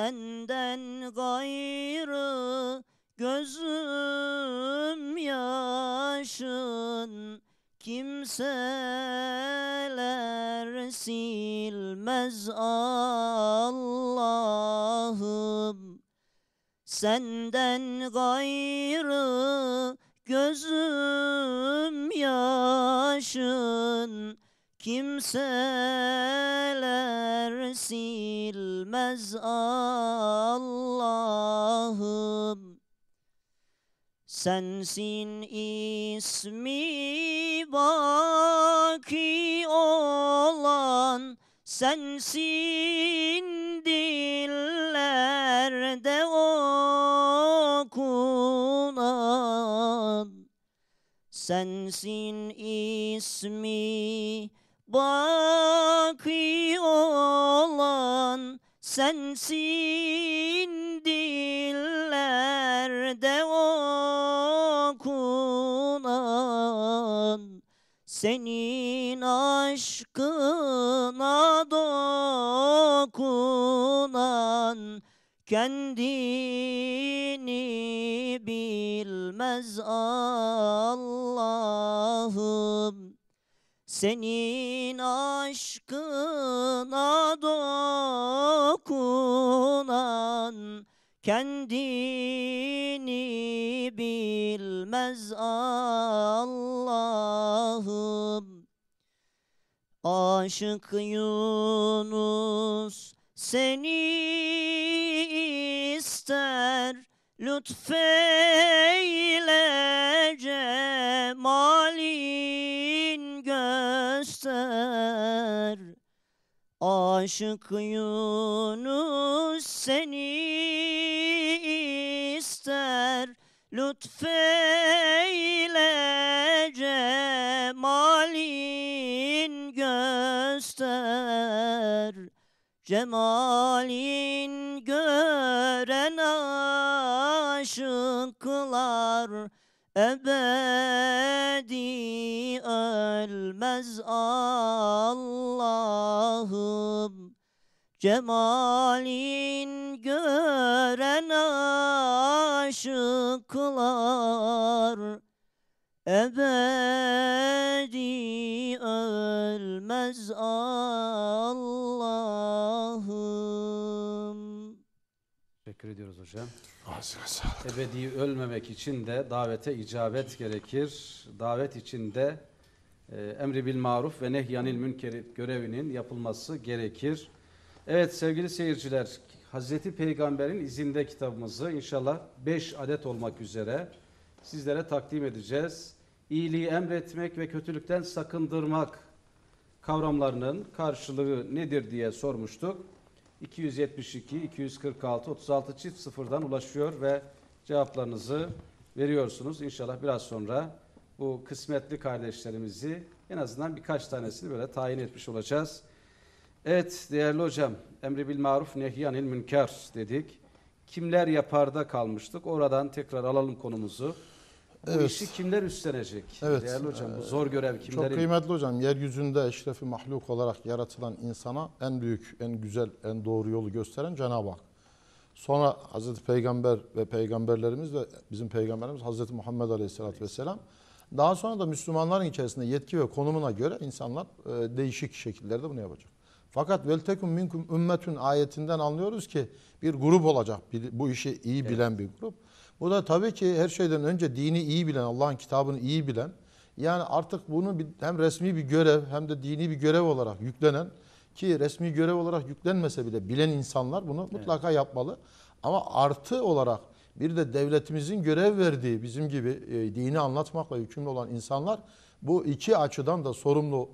Senden gayrı gözüm yaşın. Kimseler silmez Allah'ım. Senden gayrı gözüm yaşın Kimseler silmez Allah'ım. Sensin ismi baki olan Sensin dillerde okunan. Sensin ismi baki olan Sensin dillerde okunan Senin aşkına dokunan Kendini bilmez Allah'ım Senin aşkına dokunan Kendini bilmez Allah'ım. Aşık Yunus seni ister Lütfeyle cemalin göster. Aşık Yunus seni ister. Lütfeyle cemalin göster. Cemalin gören aşıklar ebedi ölmez Allah'ım Cemalin gören aşıklar ebedi ölmez Allah'ım. Teşekkür ediyoruz hocam. Ağzına sağlık. Ebedi ölmemek için de davete icabet gerekir. Davet için de e, emri bil maruf ve nehyanil münkeri görevinin yapılması gerekir. Evet sevgili seyirciler, Hazreti Peygamber'in izinde kitabımızı inşallah 5 adet olmak üzere sizlere takdim edeceğiz. İyiliği emretmek ve kötülükten sakındırmak kavramlarının karşılığı nedir diye sormuştuk. 272, 246, 36 çift sıfırdan ulaşıyor ve cevaplarınızı veriyorsunuz. İnşallah biraz sonra bu kısmetli kardeşlerimizi en azından birkaç tanesini böyle tayin etmiş olacağız. Evet değerli hocam, emri bil maruf nehyanil münker dedik. Kimler yaparda kalmıştık. Oradan tekrar alalım konumuzu. Bu Evet. işi kimler üstlenecek? Evet. Değerli hocam bu zor görev Çok kimlerin? kıymetli hocam. Yeryüzünde eşrefi mahluk olarak yaratılan insana en büyük, en güzel, en doğru yolu gösteren Cenab-ı Hak. Sonra Hazreti Peygamber ve peygamberlerimiz ve bizim peygamberimiz Hazreti Muhammed Aleyhisselatü Vesselam. Daha sonra da Müslümanların içerisinde yetki ve konumuna göre insanlar e, değişik şekillerde bunu yapacak. Fakat vel tekum minkum ümmetün ayetinden anlıyoruz ki bir grup olacak. Bu işi iyi bilen bir grup. Bu da tabii ki her şeyden önce dini iyi bilen, Allah'ın kitabını iyi bilen, yani artık bunu bir, hem resmi bir görev hem de dini bir görev olarak yüklenen ki resmi görev olarak yüklenmese bile bilen insanlar bunu mutlaka yapmalı. Ama artı olarak bir de devletimizin görev verdiği bizim gibi e, dini anlatmakla yükümlü olan insanlar Bu iki açıdan da sorumlu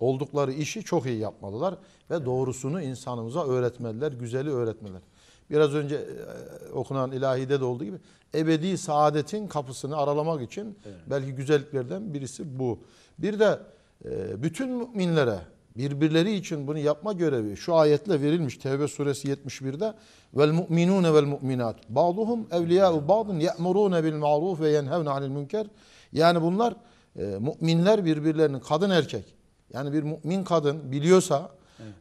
oldukları işi çok iyi yapmalılar ve doğrusunu insanımıza öğretmeliler, güzeli öğretmeliler. Biraz önce e, okunan ilahide de olduğu gibi ebedi saadetin kapısını aralamak için belki güzelliklerden birisi bu. Bir de e, bütün müminlere birbirleri için bunu yapma görevi şu ayetle verilmiş Tevbe suresi 71'de vel mu'minune vel mu'minat ba'duhum evliya'u ba'dun ya'murune bil ma'ruf ve yenhevne anil münker yani bunlar e, müminler birbirlerinin kadın erkek yani bir mümin kadın biliyorsa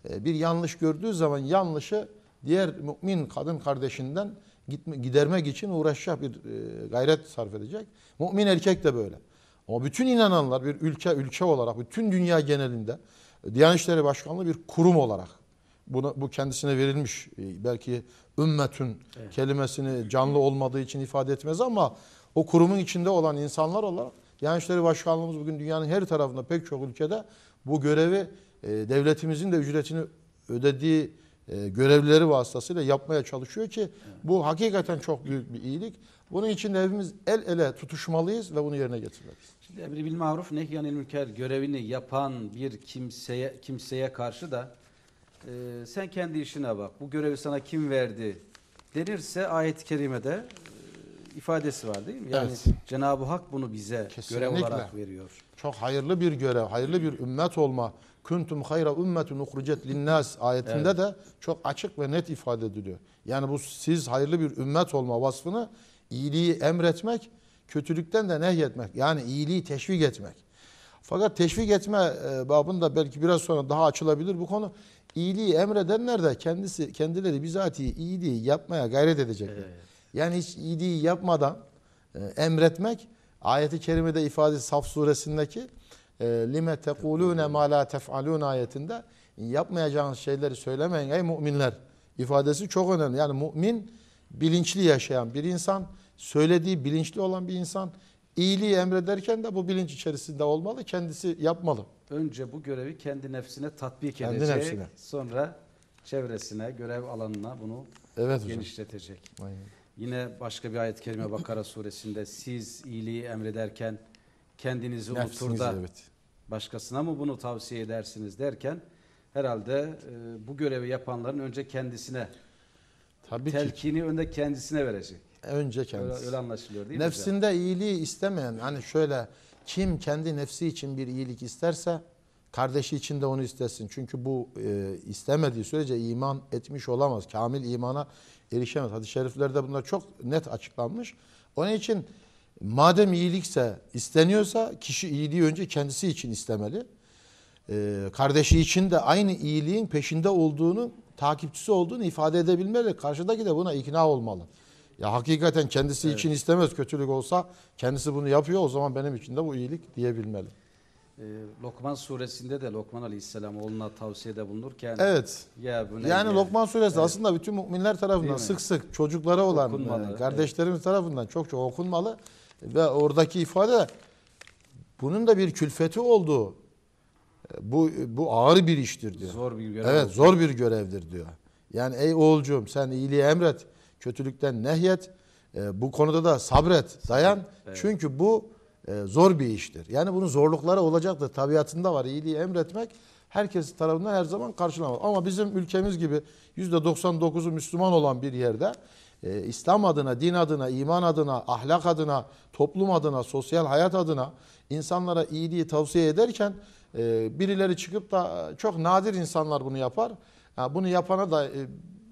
e, bir yanlış gördüğü zaman yanlışı diğer mümin kadın kardeşinden gitme, gidermek için uğraşacak bir e, gayret sarf edecek. Mümin erkek de böyle. Ama bütün inananlar bir ülke ülke olarak bütün dünya genelinde Diyanet İşleri Başkanlığı bir kurum olarak bunu, bu kendisine verilmiş e, belki ümmetün kelimesini canlı olmadığı için ifade etmez ama o kurumun içinde olan insanlar olarak Diyanet İşleri Başkanlığımız bugün dünyanın her tarafında pek çok ülkede bu görevi e, devletimizin de ücretini ödediği e, görevlileri vasıtasıyla yapmaya çalışıyor ki bu hakikaten çok büyük bir iyilik. Bunun için de hepimiz el ele tutuşmalıyız ve bunu yerine getirmeliyiz. Şimdi emri bil maruf nehyanil münker görevini yapan bir kimseye kimseye karşı da e, sen kendi işine bak. Bu görevi sana kim verdi denirse ayet-i kerimede ifadesi var değil mi? Yani Evet. Cenab-ı Hak bunu bize görev Kesinlikle. olarak veriyor. Çok hayırlı bir görev, hayırlı bir ümmet olma. Kuntum hayra ümmetun uhrucet linnas ayetinde de çok açık ve net ifade ediliyor. Yani bu siz hayırlı bir ümmet olma vasfını iyiliği emretmek, kötülükten de nehyetmek. Yani iyiliği teşvik etmek. Fakat teşvik etme e, babında belki biraz sonra daha açılabilir bu konu. İyiliği emredenler de kendisi kendileri bizatihi iyiliği yapmaya gayret edecekler. Yani hiç iyiliği yapmadan e, emretmek ayeti kerimede ifade Saf suresindeki e, lime tekulune ma la tef'alun ayetinde yapmayacağınız şeyleri söylemeyin ey müminler ifadesi çok önemli. Yani mümin bilinçli yaşayan bir insan, söylediği bilinçli olan bir insan iyiliği emrederken de bu bilinç içerisinde olmalı, kendisi yapmalı. Önce bu görevi kendi nefsine tatbik Kendi edecek. nefsine. Sonra çevresine, görev alanına bunu Evet hocam. genişletecek. Aynen. Yine başka bir ayet-i kerime Bakara suresinde siz iyiliği emrederken kendinizi unutur da evet. başkasına mı bunu tavsiye edersiniz derken herhalde e, bu görevi yapanların önce kendisine Tabii ki. telkini önde kendisine verecek. Önce Öyle, kendisi. öyle anlaşılıyor değil mi? Nefsinde iyiliği istemeyen hani şöyle kim kendi nefsi için bir iyilik isterse kardeşi için de onu istesin. Çünkü bu e, istemediği sürece iman etmiş olamaz. Kamil imana erişemez. Hadis-i şeriflerde bunlar çok net açıklanmış. Onun için madem iyilikse isteniyorsa kişi iyiliği önce kendisi için istemeli. Ee, kardeşi için de aynı iyiliğin peşinde olduğunu, takipçisi olduğunu ifade edebilmeli. Karşıdaki de buna ikna olmalı. Ya hakikaten kendisi için istemez kötülük olsa kendisi bunu yapıyor o zaman benim için de bu iyilik diyebilmeli. E, Lokman suresinde de Lokman aleyhisselam oğluna tavsiyede bulunurken Evet. ya bu ne Yani ya? Lokman suresi aslında bütün müminler Değil tarafından mi? sık sık çocuklara olan Okunmalı, e, kardeşlerimiz tarafından çok çok okunmalı ve oradaki ifade bunun da bir külfeti olduğu e, bu bu ağır bir iştir diyor. zor bir görev. Evet zor bir görevdir diyor. Yani ey oğulcuğum sen iyiliği emret, kötülükten nehyet. E, bu konuda da sabret, dayan. Evet. Çünkü bu zor bir iştir. Yani bunun zorlukları olacaktır. Tabiatında var iyiliği emretmek. Herkes tarafından her zaman karşılanmaz. Ama bizim ülkemiz gibi %99'u Müslüman olan bir yerde e, İslam adına, din adına, iman adına, ahlak adına, toplum adına, sosyal hayat adına insanlara iyiliği tavsiye ederken e, birileri çıkıp da çok nadir insanlar bunu yapar. Ha, bunu yapana da e,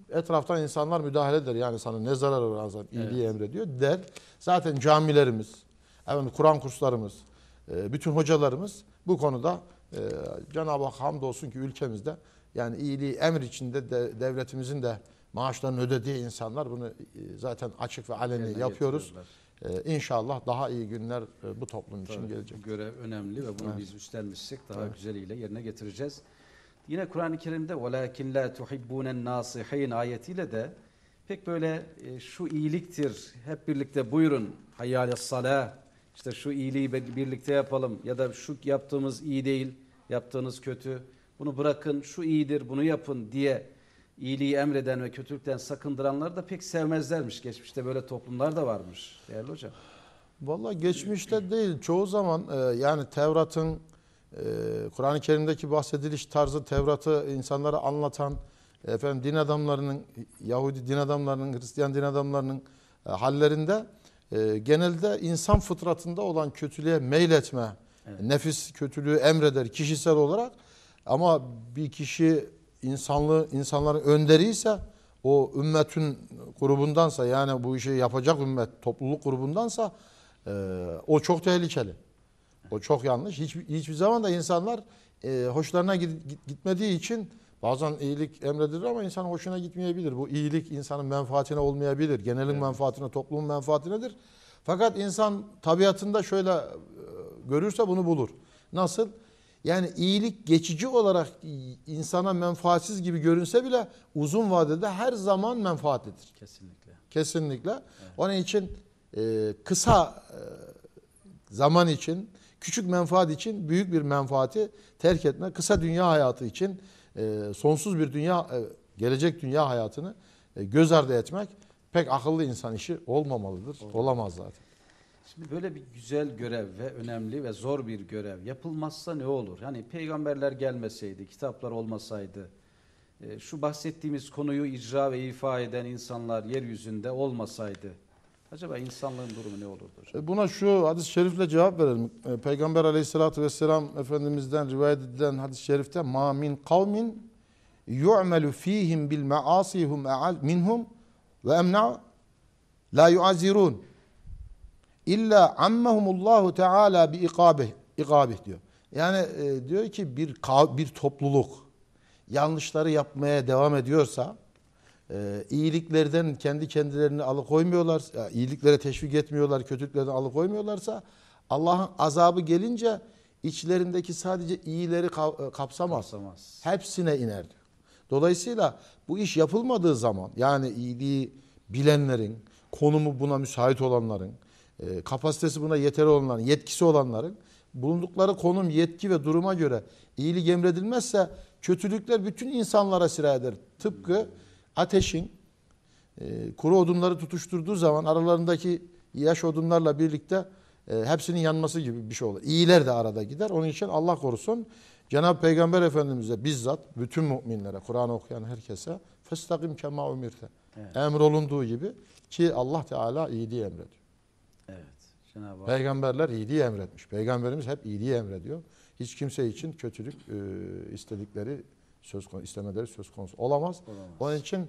etraftan insanlar müdahale eder. Yani sana ne zararı var azam iyiliği emrediyor der. Zaten camilerimiz, efendim Kur'an kurslarımız, e, bütün hocalarımız bu konuda e, Cenab-ı Hak hamdolsun ki ülkemizde yani iyiliği emir içinde de, devletimizin de maaşlarını ödediği insanlar bunu e, zaten açık ve aleni Yerine yapıyoruz. getiriyorlar. E, inşallah daha iyi günler e, bu toplum için Tabii, gelecek. Bu görev önemli ve bunu Evet. biz üstlenmişsek daha güzeliyle yerine getireceğiz. Yine Kur'an-ı Kerim'de وَلَاكِنْ لَا تُحِبُّونَ النَّاصِحِينَ ayetiyle de pek böyle e, şu iyiliktir, hep birlikte buyurun, hayyâle salah, işte şu iyiliği birlikte yapalım ya da şu yaptığımız iyi değil, yaptığınız kötü, bunu bırakın, şu iyidir, bunu yapın diye iyiliği emreden ve kötülükten sakındıranları da pek sevmezlermiş. Geçmişte böyle toplumlar da varmış değerli hocam. Vallahi geçmişte değil. Çoğu zaman e, yani Tevrat'ın e, Kur'an-ı Kerim'deki bahsediliş tarzı Tevrat'ı insanlara anlatan efendim din adamlarının Yahudi din adamlarının Hristiyan din adamlarının e, hallerinde e, genelde insan fıtratında olan kötülüğe meyletme, Evet. nefis kötülüğü emreder kişisel olarak ama bir kişi insanlığı insanların önderi ise o ümmetin grubundansa yani bu işi yapacak ümmet topluluk grubundansa e, o çok tehlikeli. O çok yanlış. Hiç, hiçbir zaman da insanlar e, hoşlarına git- gitmediği için bazen iyilik emredilir ama insanın hoşuna gitmeyebilir. Bu iyilik insanın menfaatine olmayabilir. Genelin Evet. menfaatine, toplumun menfaatinedir. Fakat insan tabiatında şöyle e, görürse bunu bulur. Nasıl? Yani iyilik geçici olarak insana menfaatsiz gibi görünse bile uzun vadede her zaman menfaatlidir. Kesinlikle. Kesinlikle. Onun için e, kısa e, zaman için, küçük menfaat için büyük bir menfaati terk etme, kısa dünya hayatı için e, sonsuz bir dünya, e, gelecek dünya hayatını e, göz ardı etmek pek akıllı insan işi olmamalıdır. Olamaz zaten. Şimdi böyle bir güzel görev ve önemli ve zor bir görev yapılmazsa ne olur? Hani peygamberler gelmeseydi, kitaplar olmasaydı, şu bahsettiğimiz konuyu icra ve ifa eden insanlar yeryüzünde olmasaydı, acaba insanlığın durumu ne olurdu hocam? E, Buna şu hadis-i şerifle cevap verelim. E, Peygamber aleyhissalatü vesselam Efendimiz'den rivayet edilen hadis-i şerifte ma min kavmin yu'melu fihim bil maasihum minhum ve emna la yuazirun illa ammahumullahu teala bi ikabih ikabih diyor. Yani e, diyor ki bir bir topluluk yanlışları yapmaya devam ediyorsa e, iyiliklerden kendi kendilerini alıkoymuyorlar, e, iyiliklere teşvik etmiyorlar, kötülüklerden alıkoymuyorlarsa Allah'ın azabı gelince içlerindeki sadece iyileri e, kapsamaz. Kapsamaz. Hepsine iner diyor. Dolayısıyla bu iş yapılmadığı zaman yani iyiliği bilenlerin, konumu buna müsait olanların, e, kapasitesi buna yeterli olanların, yetkisi olanların bulundukları konum, yetki ve duruma göre iyilik emredilmezse kötülükler bütün insanlara sirayet eder. Tıpkı ateşin e, kuru odunları tutuşturduğu zaman aralarındaki yaş odunlarla birlikte e, hepsinin yanması gibi bir şey olur. İyiler de arada gider. Onun için Allah korusun Cenab-ı Peygamber Efendimiz'e bizzat bütün müminlere, Kur'an okuyan herkese festakim kema umirte. Evet. Emrolunduğu gibi ki Allah Teala iyiliği emrediyor. Evet. Cenab-ı Hak Peygamberler iyiliği emretmiş. Peygamberimiz hep iyiliği emrediyor. Hiç kimse için kötülük e, istedikleri söz konusu, istemeleri söz konusu olamaz. olamaz. Onun için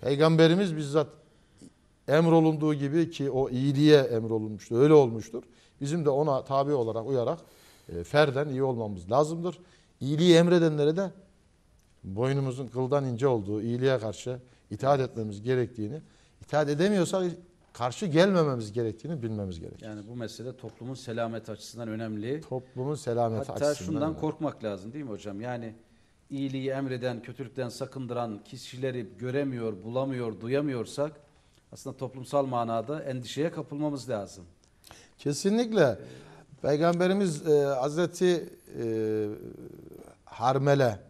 Peygamberimiz bizzat emrolunduğu gibi ki o iyiliğe emrolunmuştur. Öyle olmuştur. Bizim de ona tabi olarak uyarak e, ferden iyi olmamız lazımdır. İyiliği emredenlere de boynumuzun kıldan ince olduğu iyiliğe karşı itaat etmemiz gerektiğini, itaat edemiyorsak karşı gelmememiz gerektiğini bilmemiz gerekir. Yani bu mesele toplumun selamet açısından önemli. Toplumun selameti Hatta açısından. şundan önemli. korkmak lazım değil mi hocam? Yani iyiliği emreden, kötülükten sakındıran kişileri göremiyor, bulamıyor, duyamıyorsak aslında toplumsal manada endişeye kapılmamız lazım. Kesinlikle. Peygamberimiz e, Hazreti e, Harmele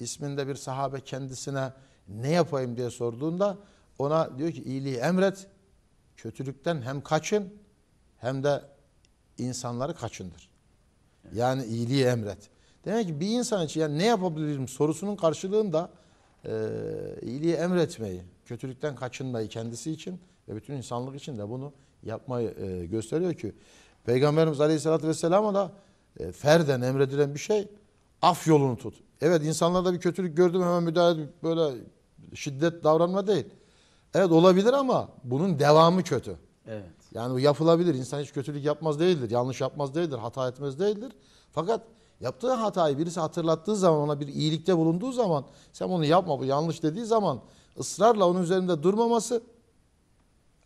isminde bir sahabe kendisine ne yapayım diye sorduğunda ona diyor ki iyiliği emret, kötülükten hem kaçın hem de insanları kaçındır. Yani iyiliği emret. Demek ki bir insan için yani ne yapabilirim sorusunun karşılığında e, iyiliği emretmeyi, kötülükten kaçınmayı kendisi için ve bütün insanlık için de bunu yapmayı e, gösteriyor ki Peygamberimiz Aleyhisselatü Vesselam'a da e, ferden emredilen bir şey af yolunu tut. Evet insanlarda bir kötülük gördüm hemen müdahale edip böyle şiddet davranma değil. Evet olabilir ama bunun devamı kötü. Evet. Yani yapılabilir. İnsan hiç kötülük yapmaz değildir. Yanlış yapmaz değildir. Hata etmez değildir. Fakat yaptığı hatayı birisi hatırlattığı zaman ona bir iyilikte bulunduğu zaman sen bunu yapma bu yanlış dediği zaman ısrarla onun üzerinde durmaması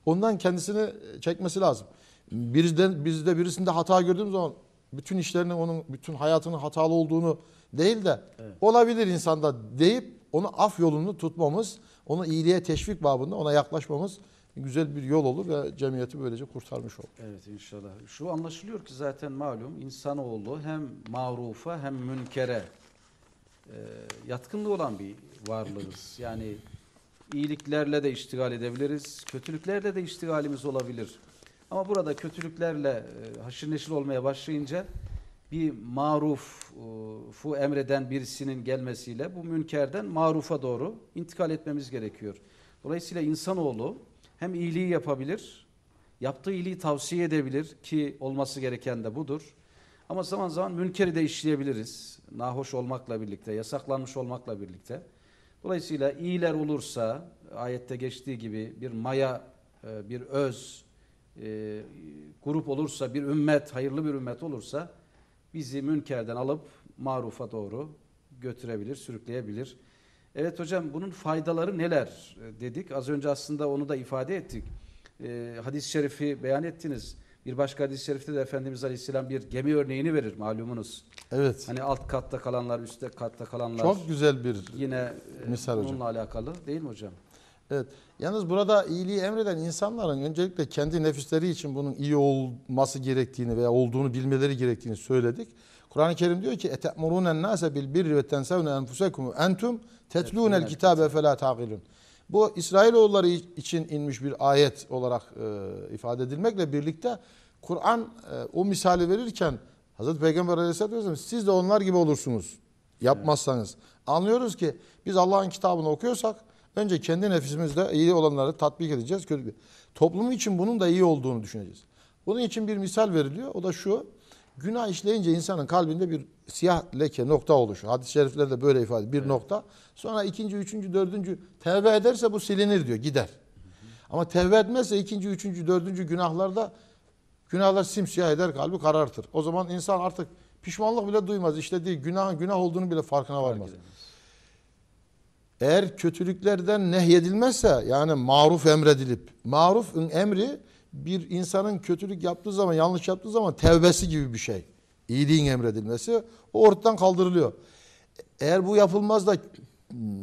ondan kendisini çekmesi lazım. Bizden bizde birisinde hata gördüğümüz zaman bütün işlerinin onun bütün hayatının hatalı olduğunu değil de Evet. olabilir insanda deyip onu af yolunu tutmamız, onu iyiliğe teşvik babında ona yaklaşmamız güzel bir yol olur ve cemiyeti böylece kurtarmış olur. Evet inşallah. Şu anlaşılıyor ki zaten malum insanoğlu hem marufa hem münkere e, yatkınlığı olan bir varlığız. Yani iyiliklerle de iştigal edebiliriz, kötülüklerle de iştigalimiz olabilir. Ama burada kötülüklerle e, haşır neşir olmaya başlayınca bir maruf, e, emreden birisinin gelmesiyle bu münkerden marufa doğru intikal etmemiz gerekiyor. Dolayısıyla insanoğlu hem iyiliği yapabilir, yaptığı iyiliği tavsiye edebilir ki olması gereken de budur. Ama zaman zaman münkeri de işleyebiliriz. Nahoş olmakla birlikte, yasaklanmış olmakla birlikte. Dolayısıyla iyiler olursa ayette geçtiği gibi bir maya, e, bir öz, e, grup olursa, bir ümmet, hayırlı bir ümmet olursa bizi münkerden alıp marufa doğru götürebilir, sürükleyebilir. Evet hocam bunun faydaları neler e, dedik. Az önce aslında onu da ifade ettik. E, hadis-i şerifi beyan ettiniz. Bir başka hadis-i şerifte de Efendimiz Aleyhisselam bir gemi örneğini verir malumunuz. Evet. Hani alt katta kalanlar, üstte katta kalanlar. Çok güzel bir Yine e, Misal hocam. bununla alakalı değil mi hocam? Evet. Yalnız burada iyiliği emreden insanların öncelikle kendi nefisleri için bunun iyi olması gerektiğini veya olduğunu bilmeleri gerektiğini söyledik. Kur'an-ı Kerim diyor ki ete'murûnen nâse bil birri ve tensevne enfusekum entum tetlûnel kitâbe felâ taqilun. Bu İsrailoğulları için inmiş bir ayet olarak e, ifade edilmekle birlikte Kur'an e, o misali verirken Hazreti Peygamber Aleyhisselatü Vesselam siz de onlar gibi olursunuz yapmazsanız. Anlıyoruz ki biz Allah'ın kitabını okuyorsak önce kendi nefisimizde iyi olanları tatbik edeceğiz. Kötü. Toplum için bunun da iyi olduğunu düşüneceğiz. Bunun için bir misal veriliyor. O da şu. Günah işleyince insanın kalbinde bir siyah leke nokta oluşuyor. Hadis-i şeriflerde böyle ifade bir nokta. Sonra ikinci, üçüncü, dördüncü tevbe ederse bu silinir diyor gider. Ama tevbe etmezse ikinci, üçüncü, dördüncü günahlarda günahlar simsiyah eder kalbi karartır. O zaman insan artık pişmanlık bile duymaz. İşlediği günahın günah olduğunu bile farkına varmaz. Eğer kötülüklerden nehyedilmezse yani maruf emredilip marufun emri bir insanın kötülük yaptığı zaman yanlış yaptığı zaman tevbesi gibi bir şey. İyiliğin emredilmesi o ortadan kaldırılıyor. Eğer bu yapılmaz da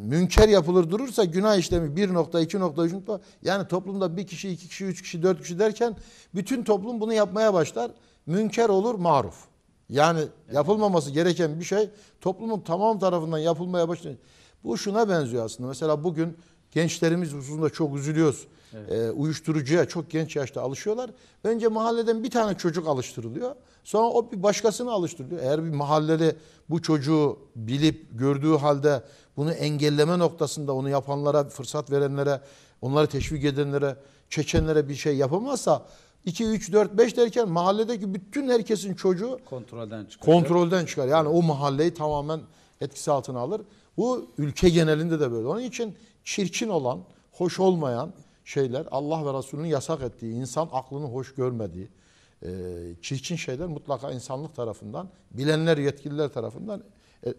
münker yapılır durursa günah işlemi bir nokta, iki nokta, üç nokta yani toplumda bir kişi, iki kişi, üç kişi, dört kişi derken bütün toplum bunu yapmaya başlar. Münker olur maruf. Yani yapılmaması gereken bir şey toplumun tamam tarafından yapılmaya başlar. Bu şuna benziyor aslında. Mesela bugün gençlerimiz hususunda çok üzülüyoruz. Ee, uyuşturucuya çok genç yaşta alışıyorlar. Önce mahalleden bir tane çocuk alıştırılıyor. Sonra o bir başkasını alıştırılıyor. Eğer bir mahalleli bu çocuğu bilip gördüğü halde bunu engelleme noktasında onu yapanlara, fırsat verenlere, onları teşvik edenlere, çekenlere bir şey yapamazsa 2, 3, 4, 5 derken mahalledeki bütün herkesin çocuğu Kontrolden çıkacak. kontrolden çıkar. Yani o mahalleyi tamamen etkisi altına alır. Bu ülke genelinde de böyle. Onun için çirkin olan, hoş olmayan şeyler Allah ve Resulünün yasak ettiği, insan aklını hoş görmediği e, çirkin şeyler mutlaka insanlık tarafından, bilenler, yetkililer tarafından e, e,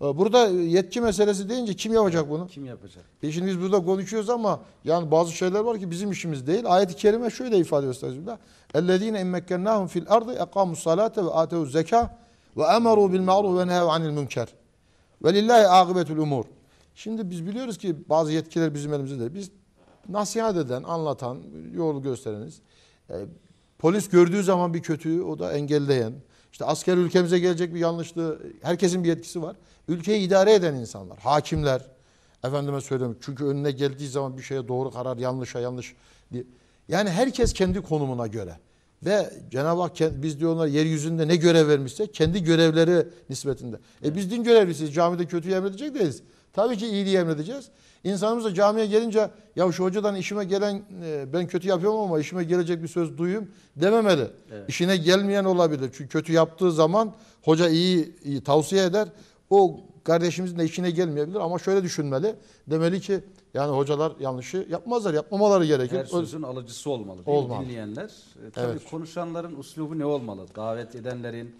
Burada yetki meselesi deyince kim yapacak bunu? Kim yapacak? E şimdi biz burada konuşuyoruz ama yani bazı şeyler var ki bizim işimiz değil. Ayet-i kerime şöyle ifade ediyor Estağfirullah. اَلَّذ۪ينَ اِمَّكَّنَّاهُمْ فِي الْاَرْضِ اَقَامُوا الصَّلَاةَ وَآتَوُوا الزَّكَاةَ وَاَمَرُوا بِالْمَعْرُوفِ وَنَهَوْا عَنِ الْمُنْكَرِ ve lillahi akıbetül umur. Şimdi biz biliyoruz ki bazı yetkiler bizim elimizde. Biz nasihat eden, anlatan, yol göstereniz. E, polis gördüğü zaman bir kötüyü o da engelleyen. İşte asker ülkemize gelecek bir yanlışlığı, herkesin bir yetkisi var. Ülkeyi idare eden insanlar, hakimler. Efendime söyleyeyim çünkü önüne geldiği zaman bir şeye doğru karar, yanlışa yanlış. Yani herkes kendi konumuna göre. Ve Cenab-ı Hak biz diyorlar yeryüzünde ne görev vermişse kendi görevleri nispetinde. E biz din görevlisiyiz. Camide kötüyü emredecek değiliz. Tabii ki iyiliği emredeceğiz. İnsanımız da camiye gelince ya şu hocadan işime gelen e, ben kötü yapıyorum ama işime gelecek bir söz duyayım dememeli. Evet. İşine gelmeyen olabilir. Çünkü kötü yaptığı zaman hoca iyi, iyi tavsiye eder. O kardeşimizin de işine gelmeyebilir ama şöyle düşünmeli. Demeli ki yani hocalar yanlışı yapmazlar. Yapmamaları gerekir. Her sözün alıcısı olmalı. değil? Olmalı. Dinleyenler. E, tabii Evet. konuşanların uslubu ne olmalı? Davet edenlerin,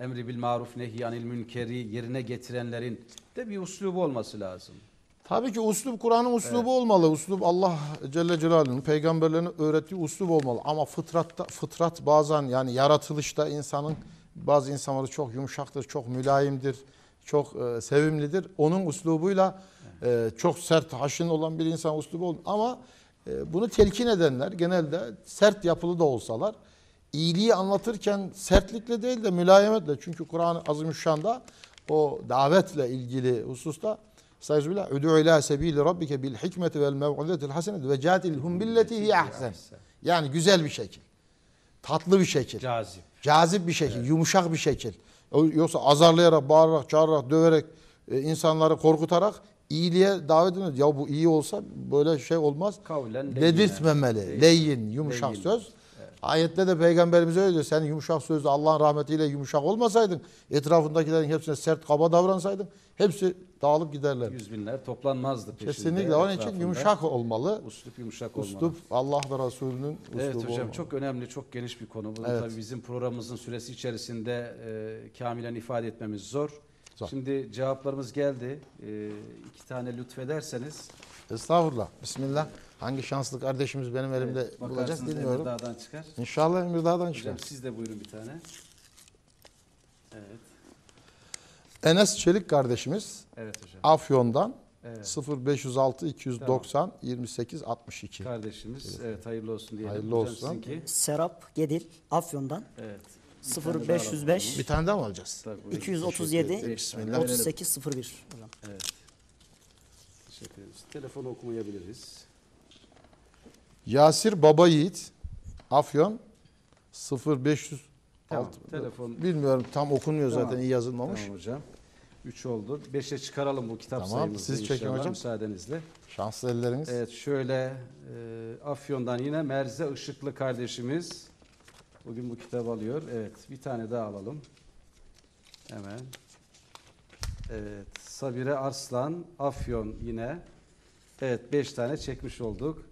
emri bil maruf nehyanil münkeri yerine getirenlerin de bir uslubu olması lazım. Tabii ki uslup Kur'an'ın uslubu olmalı. Uslup Allah Celle Celaluhu'nun peygamberlerine öğrettiği uslup olmalı. Ama fıtratta fıtrat bazen yani yaratılışta insanın bazı insanları çok yumuşaktır, çok mülayimdir, çok e, sevimlidir. Onun uslubuyla e, çok sert, haşin olan bir insan uslubu olur. Ama e, bunu telkin edenler genelde sert yapılı da olsalar iyiliği anlatırken sertlikle değil de mülayemetle. Çünkü Kur'an-ı Azimüşşan'da o davetle ilgili hususta Estağfirullah. Ud'u ila sebili rabbike bil hikmeti vel mev'izetil haseneti ve cadilhum billeti ahsen. Yani güzel bir şekil. tatlı bir şekil. Cazip. Cazip bir şekil, yumuşak bir şekil. Yoksa azarlayarak, bağırarak, çağırarak, döverek, e, insanları korkutarak iyiliğe davet edilir. Ya bu iyi olsa böyle şey olmaz. Kavlen. Dedirtmemeli. Leyin, yumuşak Leyin. söz. Ayette de peygamberimiz öyle diyor. Sen yumuşak sözlü Allah'ın rahmetiyle yumuşak olmasaydın, etrafındakilerin hepsine sert kaba davransaydın, hepsi dağılıp giderler. Yüz binler toplanmazdı peşinde. Kesinlikle onun için yumuşak olmalı. Uslup yumuşak olmalı. Uslup Allah ve Resulünün uslubu Evet hocam olmalı. çok önemli, çok geniş bir konu. Bunu Evet. tabii bizim programımızın süresi içerisinde e, kamilen ifade etmemiz zor. Zor. Şimdi cevaplarımız geldi. E, iki tane lütfederseniz. Estağfurullah. Bismillah. Hangi şanslı kardeşimiz benim elimde Evet, bulacak bilmiyorum. Emirdağ'dan çıkar. İnşallah Emirdağ'dan çıkar. Hocam siz de buyurun bir tane. Evet, Enes Çelik kardeşimiz evet hocam. Afyon'dan Evet. 0506 290 28 62. Kardeşimiz, evet hayırlı olsun diyelim. Hayırlı Hocam olsun. sizinki. Serap Gedil Afyon'dan Evet. Bir tane daha 0505 alalım. Bir tane daha mı alacağız? Tabii, buyurun. 237 Teşekkür ederiz. Bismillah. 3801 hocam. Evet. Teşekkür ederiz. Telefonu okumayabiliriz. Yasir Baba Yiğit Afyon 0500 Tamam. Telefon Bilmiyorum tam okunmuyor Tamam. zaten iyi yazılmamış. Tamam hocam. 3 oldu. 5'e çıkaralım bu kitap Tamam, sayımızı siz çekin inşallah hocam. müsaadenizle. Şanslı elleriniz. Evet şöyle e, Afyon'dan yine Merze Işıklı kardeşimiz bugün bu kitabı alıyor. Evet bir tane daha alalım. Hemen. Evet Sabire Arslan Afyon yine. Evet 5 tane çekmiş olduk.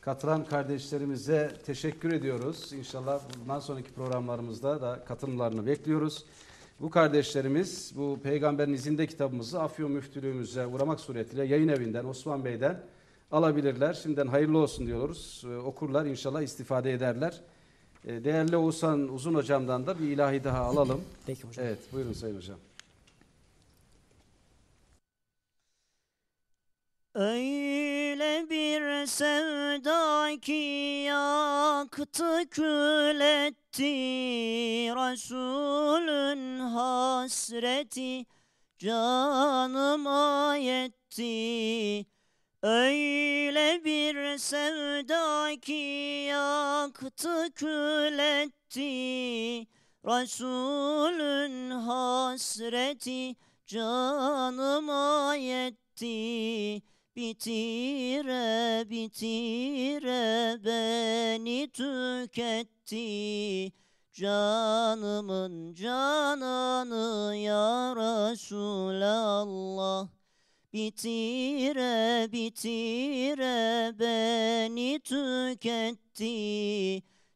Katılan kardeşlerimize teşekkür ediyoruz. İnşallah bundan sonraki programlarımızda da katılımlarını bekliyoruz. Bu kardeşlerimiz bu Peygamberin izinde kitabımızı Afyon Müftülüğümüze uğramak suretiyle yayın evinden Osman Bey'den alabilirler. Şimdiden hayırlı olsun diyoruz. Ee, okurlar inşallah istifade ederler. Ee, değerli Oğuzhan Uzun hocamdan da bir ilahi daha alalım. Peki hocam. Evet buyurun Sayın Hocam. Öyle bir sevda ki yaktı kül etti Resulün hasreti canıma yetti Öyle bir sevda ki yaktı kül etti Resulün hasreti canıma yetti. Bitire bitire beni tüketti. Canımın cananı ya Resulallah Bitire bitire beni tüketti.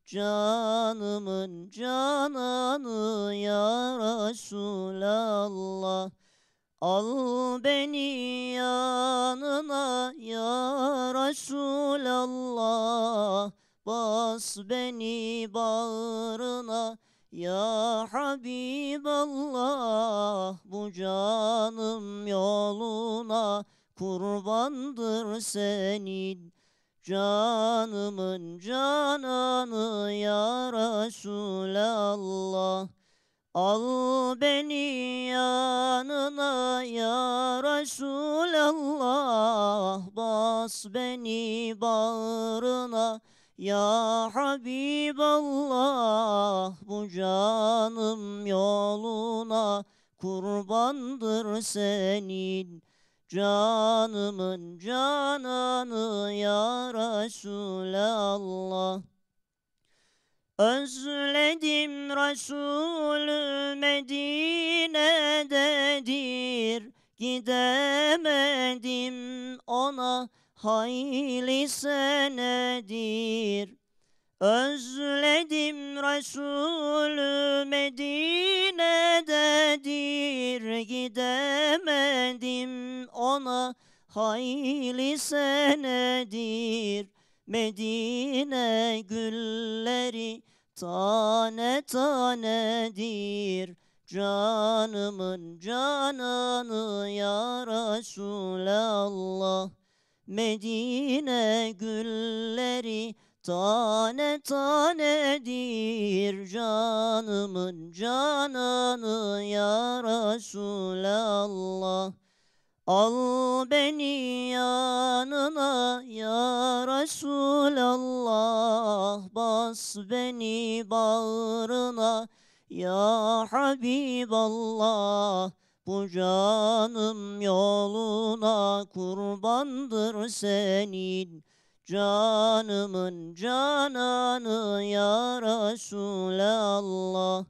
Canımın cananı ya Resulallah. Al beni yanına ya Resulallah. Bas beni bağrına ya Habiballah Bu canım yoluna kurbandır senin. Canımın cananı ya Resulallah. Al beni yanına ya Resulallah. Bas beni bağrına ya Habiballah Bu canım yoluna kurbandır senin. Canımın cananı ya Resulallah. Özledim Resulü Medine'dedir. Gidemedim ona hayli senedir. Özledim Resulü Medine'dedir. Gidemedim ona. Hayli senedir. Medine gülleri tane tanedir. Canımın cananı ya Resulallah Medine gülleri tane tanedir Canımın cananı ya Resulallah. Al beni yanına ya Resulallah. Bas beni bağrına ya Habiballah Bu canım yoluna kurbandır senin. Canımın cananı ya Resulallah.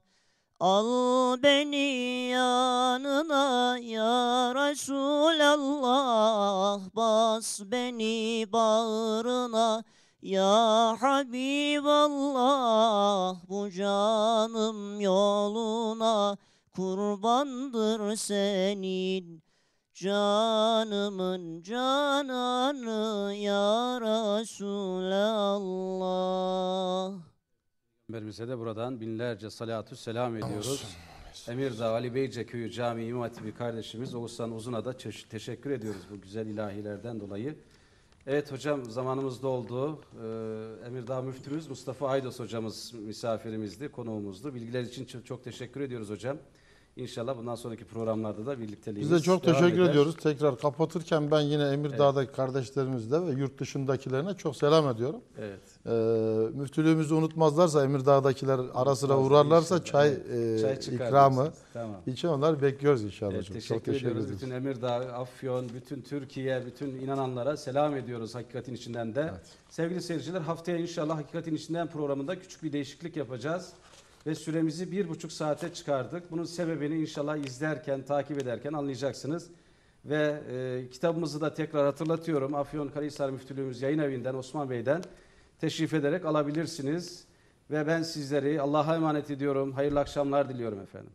Al beni yanına ya Resulallah. Bas beni bağrına ya Habiballah. Bu canım yoluna kurbandır senin Canımın cananı ya Resulallah Peygamberimize de buradan binlerce salatü selam ediyoruz. Emirdağ Ali Beyce Köyü Camii İmam Hatibi kardeşimiz Oğuzhan Uzun'a da teş- teşekkür ediyoruz bu güzel ilahilerden dolayı. Evet hocam zamanımız doldu. Ee, Emirdağ Müftümüz Mustafa Aydos hocamız misafirimizdi, konuğumuzdu. Bilgiler için çok teşekkür ediyoruz hocam. İnşallah bundan sonraki programlarda da birlikteliğimiz Biz de çok teşekkür eder. ediyoruz. Tekrar kapatırken ben yine Emirdağ'daki kardeşlerimizle ve yurt dışındakilerine çok selam ediyorum. Evet. Ee, müftülüğümüzü unutmazlarsa Emirdağ'dakiler ara sıra uğrarlarsa çay, Evet. e, Çay çıkar ikramı. Tamam. için onları bekliyoruz inşallah. Evet, teşekkür, çok teşekkür ediyoruz. ediyoruz. Bütün Emirdağ, Afyon, bütün Türkiye, bütün inananlara selam ediyoruz hakikatin içinden de. Sevgili seyirciler haftaya inşallah hakikatin içinden programında küçük bir değişiklik yapacağız. Ve süremizi bir buçuk saate çıkardık. Bunun sebebini inşallah izlerken, takip ederken anlayacaksınız. Ve e, kitabımızı da tekrar hatırlatıyorum. Afyon Karahisar Müftülüğümüz yayın evinden Osman Bey'den teşrif ederek alabilirsiniz. Ve ben sizleri Allah'a emanet ediyorum. Hayırlı akşamlar diliyorum efendim.